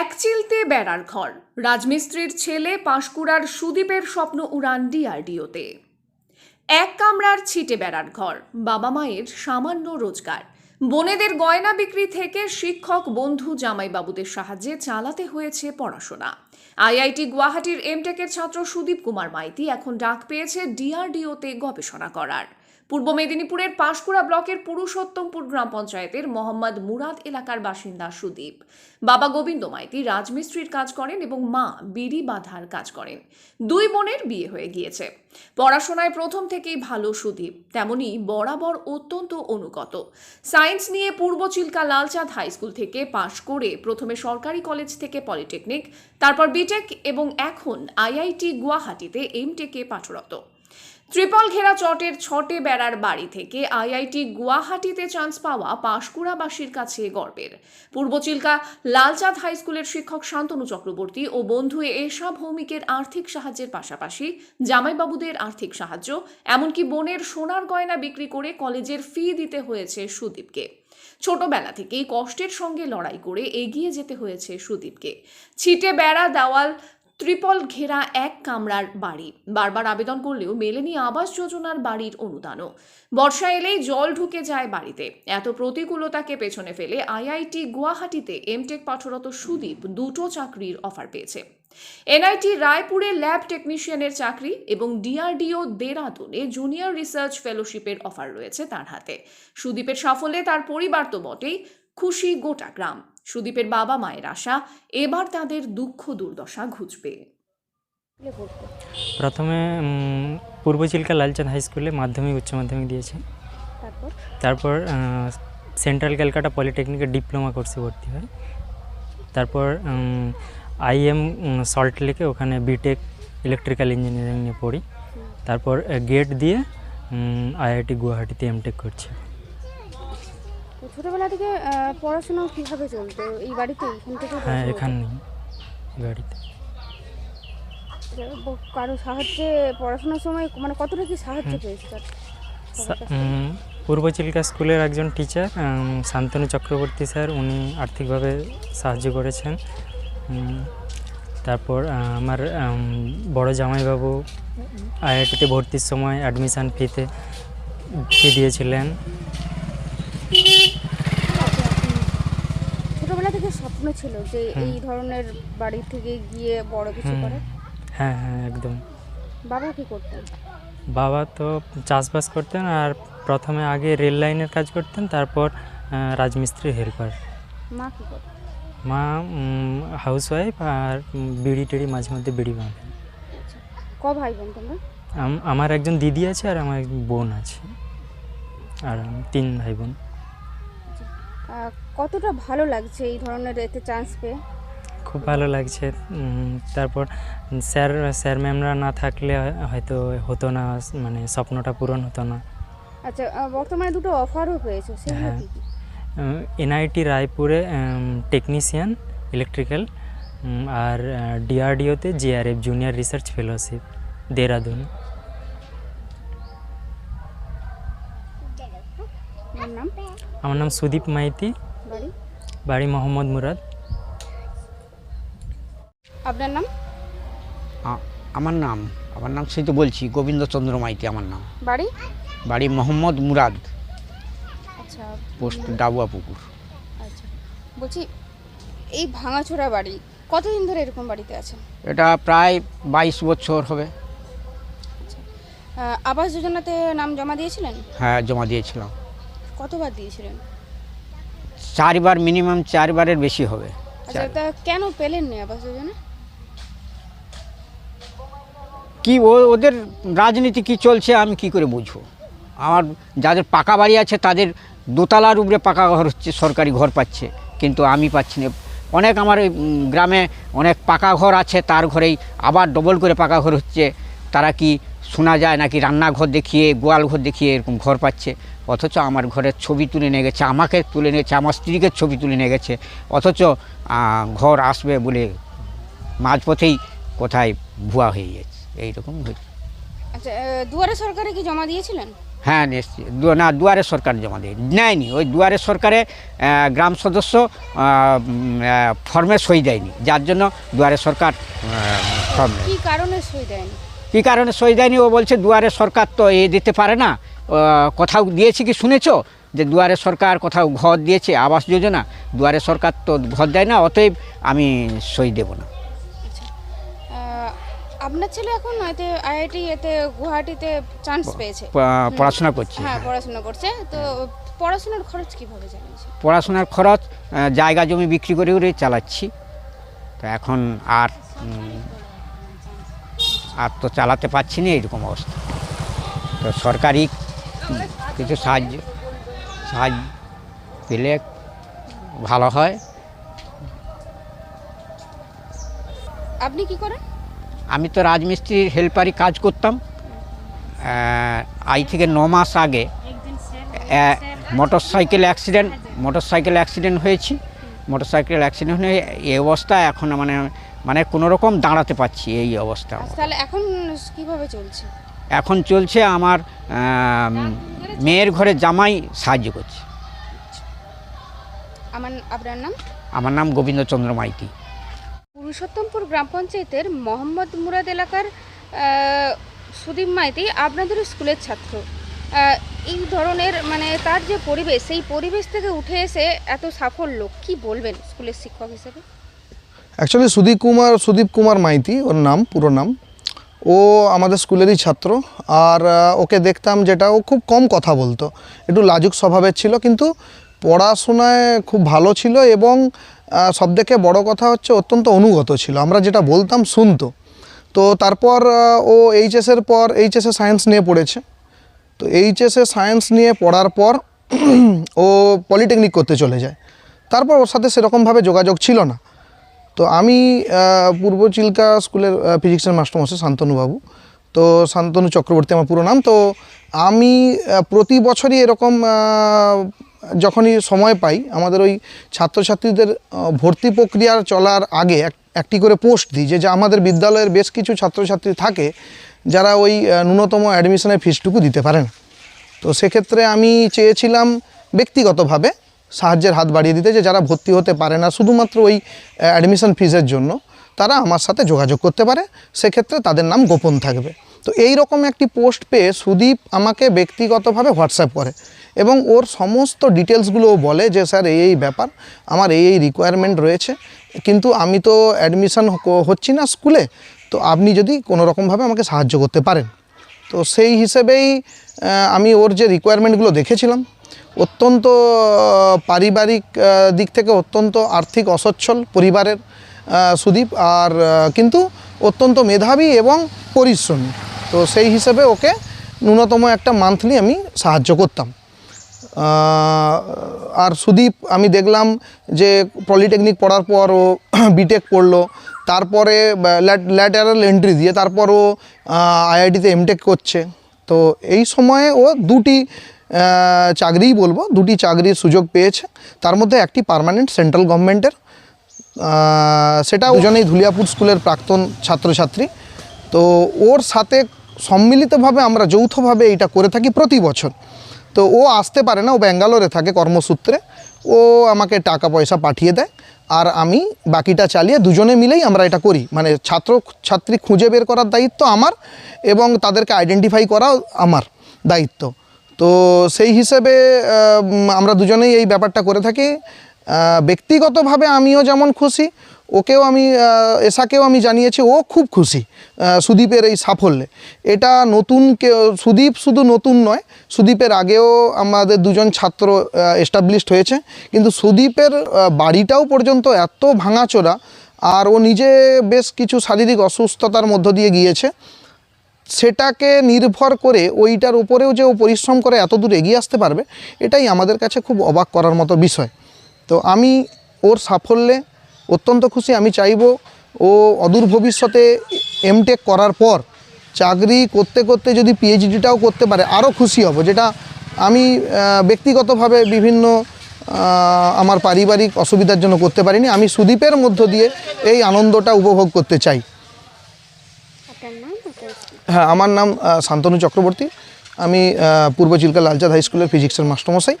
এক চিলতে বেড়ার ঘর। রাজমিস্ত্রির ছেলে পাঁশকুড়ার সুদীপের স্বপ্ন উড়ান ডিআরডিওতে। এক কামরার ছিটে বেড়ার ঘর, বাবা মায়ের সামান্য রোজগার। বোনেদের গয়না বিক্রি থেকে শিক্ষক, বন্ধু, জামাইবাবুদের সাহায্যে চালাতে হয়েছে পড়াশোনা। আইআইটি গুয়াহাটির এমটেকের ছাত্র সুদীপ কুমার মাইতি এখন ডাক পেয়েছে ডিআরডিওতে গবেষণা করার। পূর্ব মেদিনীপুরের পাঁশকুড়া ব্লকের পুরুষোত্তমপুর গ্রাম পঞ্চায়েতের মোহাম্মদ মুরাদ এলাকার বাসিন্দা সুদীপ। বাবা গোবিন্দ মাইতি রাজমিস্ত্রির কাজ করেন এবং মা বিড়ি বাঁধার কাজ করেন। দুই বোনের বিয়ে হয়ে গিয়েছে। পড়াশোনায় প্রথম থেকেই ভালো সুদীপ, তেমনি বরাবর অত্যন্ত অনুগত। সায়েন্স নিয়ে পূর্ব চিল্কা লালচাঁদ হাই স্কুল থেকে পাশ করে প্রথমে সরকারি কলেজ থেকে পলিটেকনিক, তারপর বিটেক এবং এখন আইআইটি গুয়াহাটিতে এমটেকে পাঠরত। ত্রিপল ঘেরা চটের ছটে বেড়ার বাড়ি থেকে আইআইটি গুয়াহাটিতে চান্স পাওয়া পাঁশকুড়াবাসীর কাছে গর্বের। পূর্ব চিল্কা লালচাঁদ হাই স্কুলের শিক্ষক শান্তনু চক্রবর্তী ও বন্ধু এশা ভৌমিকের আর্থিক সাহায্যের পাশাপাশি জামাইবাবুদের আর্থিক সাহায্য, এমনকি বোনের সোনার গয়না বিক্রি করে কলেজের ফি দিতে হয়েছে সুদীপকে। ছোটবেলা থেকেই কষ্টের সঙ্গে লড়াই করে এগিয়ে যেতে হয়েছে সুদীপকে। ছিটে বেড়া দেওয়াল ত্রিপল ঘেরা এক কামরার বাড়ি। বারবার আবেদন করলেও মেলেনি আবাস যোজনার বাড়ির অনুদানও। বর্ষা এলেই জল ঢুকে যায় বাড়িতে। এত প্রতিকূলতাকে পেছনে ফেলে আইআইটি গুয়াহাটিতে এমটেক পাঠরত সুদীপ দুটো চাকরির অফার পেয়েছে। এনআইটি রায়পুরে ল্যাব টেকনিশিয়ানের চাকরি এবং ডিআরডিও দেরাদুনে জুনিয়র রিসার্চ ফেলোশিপের অফার রয়েছে তার হাতে। সুদীপের সাফল্যে তার পরিবার তো বটেই, খুশি গোটা গ্রাম। সুদীপের বাবা মায়ের আশা এবার তাদের দুঃখ দুর্দশা ঘুচবে। প্রথমে পূর্ব চিল্কা লালচাঁদ হাই স্কুলে মাধ্যমিক উচ্চ মাধ্যমিক দিয়েছি। তারপর? তারপর সেন্ট্রাল ক্যালকাটা পলিটেকনিকে ডিপ্লোমা কোর্সে ভর্তি হয়। তারপর আইএম সল্ট লেকে ওখানে বিটেক ইলেকট্রিক্যাল ইঞ্জিনিয়ারিং নিয়ে পড়ি। তারপর গেট দিয়ে আইআইটি গুয়াহাটিতে এমটেক করছি। ছোটবেলা থেকে পড়াশোনা কীভাবে চলতো? এই বাড়িতে এখান থেকে হ্যাঁ এখানেই গাড়িতে। কারও সাহায্যে পড়াশোনার সময় মানে কতটা কি সাহায্য পেয়েছে পূর্ব চিল্কা স্কুলের একজন টিচার শান্তনু চক্রবর্তী স্যার উনি আর্থিকভাবে সাহায্য করেছেন। তারপর আমার বড় জামাইবাবু আইআইটিতে ভর্তির সময় অ্যাডমিশান ফিতে ফি দিয়েছিলেন। ছোটবেলা থেকে স্বপ্ন ছিল যে এই ধরনের বাড়ি থেকে গিয়ে বড় কিছু করে। হ্যাঁ হ্যাঁ একদম। বাবা কি করতেন? বাবা তো চাষবাস করতেন আর প্রথমে আগে রেল লাইনের কাজ করতেন তারপর আহ, রাজমিস্ত্রির হেল্পার। মা কি করতেন? মা হাউস ওয়াইফ আর বিড়ি টিড়ি মাঝে মধ্যে বিড়ি বাঁধে আচ্ছা ক ভাই বোন তোমরা? আমার একজন দিদি আছে আর আমার একজন বোন আছে। আর তিন ভাই বোন। কতটা ভালো লাগছে এই ধরনের এতে চান্স পেয়ে? খুব ভালো লাগছে। তারপর স্যার স্যার ম্যামরা না থাকলে হয়তো হতো না মানে স্বপ্নটা পূরণ হতো না। আচ্ছা বর্তমানে দুটো অফারও পেয়েছ হ্যাঁ। এনআইটি রায়পুরে টেকনিশিয়ান ইলেকট্রিক্যাল আর ডিআরডিওতে JRF junior research fellowship Dehradun. আমার নাম সুদীপ মাইতি। বাড়ি? বাড়ি মোহাম্মদ মুরাদ। আপনার নাম? আমার নাম আমার নাম সেই তো বলছি গোবিন্দচন্দ্র মাইতি আমার নাম। বাড়ি? বাড়ি মোহাম্মদ মুরাদ আচ্ছা। পোস্ট ডাবুয়া পুকুর। আচ্ছা। বলছি এই ভাঙাচোরা বাড়ি কতদিন ধরে এরকম বাড়িতে আছেন? এটা প্রায় বাইশ বছর হবে। আহ, আবাস যোজনাতে নাম জমা দিয়েছিলেন? হ্যাঁ জমা দিয়েছিলাম। কতবার দিয়েছিলেন? চারবার মিনিমাম চারবারের বেশি হবে। আচ্ছা তা কেন পেলেন না আবাস যোজনা কি ও ওদের রাজনীতি কি চলছে আমি কি করে বুঝব? আমার যাদের পাকা বাড়ি আছে তাদের দোতলার উপরে পাকা ঘর হচ্ছে সরকারি ঘর পাচ্ছে কিন্তু আমি পাচ্ছি না। অনেক আমার গ্রামে অনেক পাকা ঘর আছে তার ঘরেই আবার ডবল করে পাকা ঘর হচ্ছে। তারা কি শোনা যায় নাকি রান্নাঘর দেখিয়ে গোয়াল ঘর দেখিয়ে এরকম ঘর পাচ্ছে? অথচ আমার ঘরের ছবি তুলে নিয়ে গেছে আমাকে তুলে নিয়ে গেছে আমার স্ত্রীকে ছবি তুলে নিয়ে গেছে। অথচ ঘর আসবে বলে মাঝপথেই কোথায় ভুয়া হয়ে গেছে এইরকম হয়েছে। আচ্ছা দুয়ারে সরকারে কি জমা দিয়েছিলেন? হ্যাঁ না দুয়ারে সরকার জমা দেয় নেয়নি। ওই দুয়ারে সরকারে গ্রাম সদস্য ফর্মে সই দেয়নি যার জন্য দুয়ারে সরকার ফর্মে। কি কারণে সই দেয়নি? কী কারণে সই দেয়নি? ও বলছে দুয়ারে সরকার তো এ দিতে পারে না কোথাও দিয়েছি কি শুনেছ? যে দুয়ারে সরকার কোথাও ঘর দিয়েছে আবাস যোজনা দুয়ারে সরকার তো ঘর দেয় না অতএব আমি সই দেব না। আপনার ছেলে এখন এতে আইআইটি এতে গুয়াহাটিতে চান্স পেয়েছে। পড়াশোনা করছি। হ্যাঁ পড়াশোনা করছে। তো পড়াশোনার খরচ কীভাবে চালিয়েছে? পড়াশোনার খরচ জায়গা জমি বিক্রি করে করে চালাচ্ছি। তো এখন আর আর তো চালাতে পারছি না এরকম অবস্থা। তো সরকারি কিছু সাহায্য সাহায্য পেলে ভালো হয়। আপনি কি করেন? আমি তো রাজমিস্ত্রির হেল্পারি কাজ করতাম। আজ থেকে ন মাস আগে motor cycle accident motor cycle accident হয়েছি। মোটর সাইকেল অ্যাক্সিডেন্ট হয়ে এই অবস্থা এখন মানে মানে কোনো রকম দাঁড়াতে পারছি এই অবস্থা। আচ্ছা, তাহলে এখন কীভাবে চলছে? এখন চলছে আমার মেয়ের ঘরে জামাই সাহায্য করছে। আমার আপনার নাম? আমার নাম গোবিন্দচন্দ্র মাইতি। পুরুষোত্তমপুর গ্রাম পঞ্চায়েতের মোহাম্মদ মুরাদ এলাকার সুদীপ মাইতি আপনাদের স্কুলের ছাত্র। এই ধরনের মানে তার যে পরিবেশ সেই পরিবেশ থেকে উঠে এসে এত সাফল্য কি বলবেন স্কুলের শিক্ষক হিসেবে? অ্যাকচুয়ালি সুদীপ কুমার সুদীপ কুমার মাইতি ওর নাম পুরো নাম। ও আমাদের স্কুলেরই ছাত্র, আর ওকে দেখতাম যেটা ও খুব কম কথা বলতো। একটু লাজুক স্বভাবের ছিল, কিন্তু পড়াশোনায় খুব ভালো ছিল এবং সব থেকে বড় কথা হচ্ছে অত্যন্ত অনুগত ছিল। আমরা যেটা বলতাম শুনতো। তো তারপর ও এইচএসের পর এইচএসে সায়েন্স নিয়ে পড়েছে। তো এইচএসে সায়েন্স নিয়ে পড়ার পর ও পলিটেকনিক করতে চলে যায়। তারপর ওর সাথে সেরকমভাবে যোগাযোগ ছিল না। তো আমি পূর্ব চিল্কা স্কুলের ফিজিক্সের মাস্টারমশাই শান্তনুবাবু। তো শান্তনু চক্রবর্তী আমার পুরো নাম। তো আমি প্রতি বছরই এরকম যখনই সময় পাই, আমাদের ওই ছাত্রছাত্রীদের ভর্তি প্রক্রিয়ার চলার আগে এক- একটি করে পোস্ট দিই যে আমাদের বিদ্যালয়ের বেশ কিছু ছাত্রছাত্রী থাকে যারা ওই ন্যূনতম অ্যাডমিশনের ফিসটুকু দিতে পারেন। তো সেক্ষেত্রে আমি চেয়েছিলাম ব্যক্তিগতভাবে সাহায্যের হাত বাড়িয়ে দিতে যে যারা ভর্তি হতে পারে না, শুধুমাত্র ওই অ্যাডমিশন ফিজের জন্য, তারা আমার সাথে যোগাযোগ করতে পারে। সেক্ষেত্রে তাদের নাম গোপন থাকবে। তো এই রকম একটি পোস্ট পেয়ে সুদীপ আমাকে ব্যক্তিগতভাবে হোয়াটসঅ্যাপ করে এবং ওর সমস্ত ডিটেলসগুলো ও বলে যে, স্যার, এই এই ব্যাপার, আমার এই এই রিকোয়ারমেন্ট রয়েছে, কিন্তু আমি তো অ্যাডমিশন হচ্ছি না স্কুলে তো আপনি যদি কোনো রকমভাবে আমাকে সাহায্য করতে পারেন। তো সেই হিসেবেই আমি ওর যে রিকোয়ারমেন্টগুলো দেখেছিলাম অত্যন্ত পারিবারিক দিক থেকে অত্যন্ত আর্থিক অসচ্ছল পরিবারের সুদীপ। আর কিন্তু অত্যন্ত মেধাবী এবং পরিশ্রমী। তো সেই হিসেবে ওকে ন্যূনতম একটা মান্থলি আমি সাহায্য করতাম। আর সুদীপ, আমি দেখলাম যে পলিটেকনিক পড়ার পর ও বিটেক পড়ল। তারপরে ল্যাটারাল এন্ট্রি দিয়ে তারপর ও আইআইটিতে এমটেক করছে। তো এই সময়ে ও দুটি চাকরিই বলব, দুটি চাকরির সুযোগ পেয়েছে। তার মধ্যে একটি পার্মানেন্ট সেন্ট্রাল গভর্নমেন্টের সেটা দুজনেই ধুলিয়াপুর স্কুলের প্রাক্তন ছাত্রছাত্রী। তো ওর সাথে সম্মিলিতভাবে আমরা যৌথভাবে এটা করে থাকি প্রতি বছর। তো ও আসতে পারে না, ও ব্যাঙ্গালোরে থাকে কর্মসূত্রে। ও আমাকে টাকা পয়সা পাঠিয়ে দেয় আর আমি বাকিটা চালিয়ে দুজনে মিলেই আমরা এটা করি। মানে ছাত্র, ছাত্রী খুঁজে বের করার দায়িত্ব আমার এবং তাদেরকে আইডেন্টিফাই করাও আমার দায়িত্ব। তো সেই হিসেবে আমরা দুজনেই এই ব্যাপারটা করে থাকি। ব্যক্তিগতভাবে আমিও যেমন খুশি, ওকেও আমি এসাকেও আমি জানিয়েছি, ও খুব খুশি সুদীপের এই সাফল্যে। এটা নতুন কেউ, সুদীপ শুধু নতুন নয়, সুদীপের আগেও আমাদের দুজন ছাত্র এস্টাবলিশড হয়েছে। কিন্তু সুদীপের বাড়িটাও পর্যন্ত এত ভাঙাচোরা, আর ও নিজে বেশ কিছু শারীরিক অসুস্থতার মধ্য দিয়ে গিয়েছে। সেটাকে নির্ভর করে ওইটার উপরেও যে ও পরিশ্রম করে এত দূর এগিয়ে আসতে পারবে, এটাই আমাদের কাছে খুব অবাক করার মতো বিষয়। তো আমি ওর সাফল্যে অত্যন্ত খুশি। আমি চাইব ও অদূর ভবিষ্যতে এমটেক করার পর চাকরি করতে করতে যদি পিএইচডিটাও করতে পারে আরও খুশি হব। যেটা আমি ব্যক্তিগতভাবে বিভিন্ন আমার পারিবারিক অসুবিধার জন্য করতে পারিনি। আমি সুদীপের মধ্য দিয়ে এই আনন্দটা উপভোগ করতে চাই আপনার নাম আপনার স্কুল হ্যাঁ আমার নাম শান্তনু চক্রবর্তী। আমি পূর্ব চিল্কা লালচাঁদ হাই স্কুলের ফিজিক্সের মাস্টারমশাই।